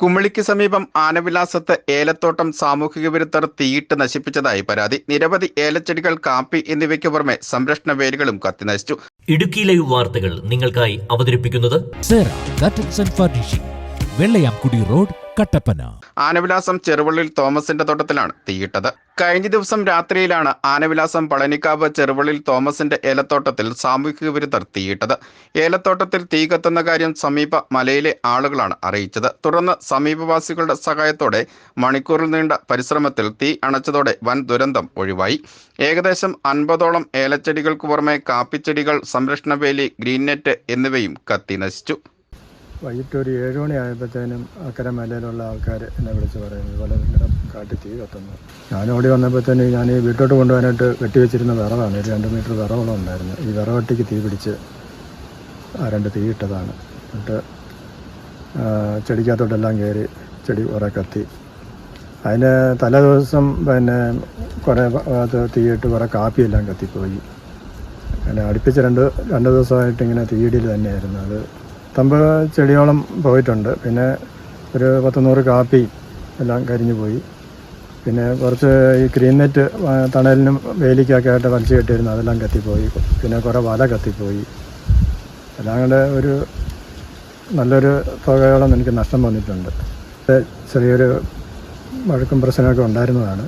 കുമിളിക്ക് സമീപം ആനവിലാസത്ത് ഏലത്തോട്ടം സാമൂഹിക വിരുദ്ധർ തീയിട്ട് നശിപ്പിച്ചതായി പരാതി. നിരവധി ഏലച്ചെടികൾ കാപ്പി എന്നിവയ്ക്ക് പുറമെ സംരക്ഷണ വേരുകളും കത്തിനശിച്ചു ഇടുക്കി ലൈവ് വാർത്തകൾ നിങ്ങൾക്കായി അവതരിപ്പിക്കുന്നത് വെള്ളയാംകുടി റോഡ് കട്ടപ്പന. ആനവിലാസം ചെറുവള്ളിൽ തോമസിന്റെ തോട്ടത്തിലാണ് തീയിട്ടത് കഴിഞ്ഞ ദിവസം രാത്രിയിലാണ് ആനവിലാസം പളനിക്കാവ് ചെറുവള്ളിൽ തോമസിന്റെ ഏലത്തോട്ടത്തിൽ സാമൂഹിക വിരുദ്ധർ തീയിട്ടത് ഏലത്തോട്ടത്തിൽ തീ കത്തുന്ന കാര്യം സമീപ മലയിലെ ആളുകളാണ് അറിയിച്ചത്. തുടർന്ന് സമീപവാസികളുടെ സഹായത്തോടെ മണിക്കൂറിൽ നീണ്ട പരിശ്രമത്തിൽ തീ അണച്ചതോടെ വൻ ദുരന്തം ഒഴിവായി. ഏകദേശം അൻപതോളം ഏലച്ചെടികൾക്ക് പുറമെ കാപ്പിച്ചെടികൾ സംരക്ഷണ വേലി ഗ്രീൻ നെറ്റ് എന്നിവയും കത്തി നശിച്ചു. വൈകിട്ട് ഒരു ഏഴ് മണി ആയപ്പോഴത്തേനും അക്കരെ മലയിലുള്ള ആൾക്കാർ എന്നെ വിളിച്ച് പറയുന്നത് ഇതുപോലെ നിങ്ങളുടെ കാട്ടി തീ കത്തുന്നു. ഞാൻ ഓടി വന്നപ്പോഴത്തേനും ഞാൻ ഈ വീട്ടോട്ട് കൊണ്ടുപോകാനായിട്ട് വെട്ടിവെച്ചിരുന്ന വിറവാണ് ഒരു രണ്ട് മീറ്റർ വിറവോളം ഉണ്ടായിരുന്നു. ഈ വിറവട്ടിക്ക് തീ പിടിച്ച് ആ രണ്ട് തീ ഇട്ടതാണ്. എന്നിട്ട് ചെടിക്കകത്തോട്ടെല്ലാം കയറി ചെടി കുറേ കത്തി. അതിന് തലേ ദിവസം പിന്നെ കുറേ ഭാഗത്ത് തീയിട്ട് കുറേ കാപ്പിയെല്ലാം കത്തിപ്പോയി. അങ്ങനെ അടുപ്പിച്ച് രണ്ട് രണ്ട് ദിവസമായിട്ട് ഇങ്ങനെ തീയിടിയിൽ തന്നെയായിരുന്നു. അത് തമ്പ് ചെടിയോളം പോയിട്ടുണ്ട്. പിന്നെ ഒരു പത്തുനൂറ് കാപ്പി എല്ലാം കരിഞ്ഞു പോയി. പിന്നെ കുറച്ച് ഈ ഗ്രീൻ നെറ്റ് തണലിനും വേലിക്കൊക്കെ ആയിട്ട് വലിച്ചു കെട്ടിയിരുന്നു. അതെല്ലാം കത്തിപ്പോയി. പിന്നെ കുറേ വല കത്തിപ്പോയി. എല്ലാം കൂടെ ഒരു നല്ലൊരു തുകയോളം എനിക്ക് നഷ്ടം വന്നിട്ടുണ്ട്. ചെറിയൊരു വഴക്കും പ്രശ്നമൊക്കെ ഉണ്ടായിരുന്നതാണ്.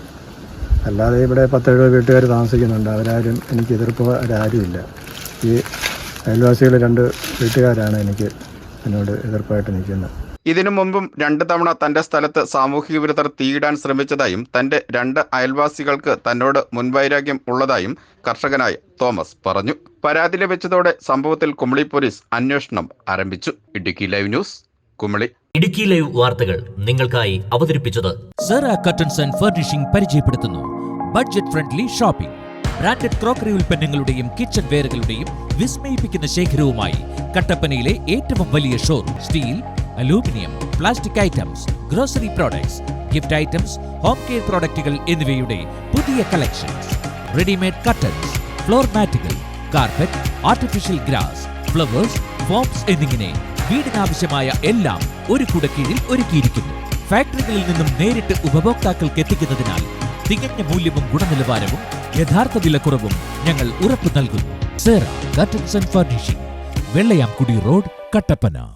അല്ലാതെ ഇവിടെ പത്തേഴ് വീട്ടുകാർ താമസിക്കുന്നുണ്ട്. അവരാരും എനിക്ക് എതിർപ്പ് ആരുമില്ല ഈ അയൽവാസികൾ രണ്ട് വീട്ടുകാരാണ് എനിക്ക് എന്നോട് എതിർപ്പായിട്ട് നിൽക്കുന്നത്. ഇതിനു മുമ്പും രണ്ട് തവണ തന്റെ സ്ഥലത്ത് സാമൂഹിക വിരുദ്ധർ തീയിടാൻ ശ്രമിച്ചതായും തന്റെ രണ്ട് അയൽവാസികൾക്ക് തന്നോട് മുൻവൈരാഗ്യം ഉള്ളതായും കർഷകനായ തോമസ് പറഞ്ഞു. പരാതി ലഭിച്ചതോടെ സംഭവത്തിൽ കുമളി പോലീസ് അന്വേഷണം ആരംഭിച്ചു. Idukki live news Kumily. Idukki live വാർത്തകൾ നിങ്ങൾക്കായി അവതരിപ്പിച്ചത് സെറ കർട്ടൻസ് ആൻഡ് ഫർണിഷിംഗ് പരിചയപ്പെടുത്തുന്നു. Budget friendly shopping branded crockery ഉൽപ്പന്നങ്ങളുടെയും കിച്ചൺ വെയറുകളുടെയും വിസ്മയിപ്പിക്കുന്ന ശേഖരവുമായി കട്ടപ്പനയിലെ ഏറ്റവും വലിയ showroom steel aluminium plastic items grocery products gift items home care പ്രോഡക്റ്റുകൾ എന്നിവയുടെ പുതിയ collection readymade curtains floor മാറ്റുകൾ carpet artificial grass flowers foams എന്നിങ്ങനെ വീടിനാവശ്യമായ എല്ലാം ഒരു കുടക്കീഴിൽ ഒരുക്കിയിരിക്കുന്നു. ഫാക്ടറികളിൽ നിന്നും നേരിട്ട് ഉപഭോക്താക്കൾക്ക് എത്തിക്കുന്നതിനാൽ തികഞ്ഞ മൂല്യവും ഗുണനിലവാരവും യഥാർത്ഥ വിലക്കുറവും ഞങ്ങൾ ഉറപ്പു നൽകുന്നു. Sera curtains furnishing Vellayamkudy road Kattappana.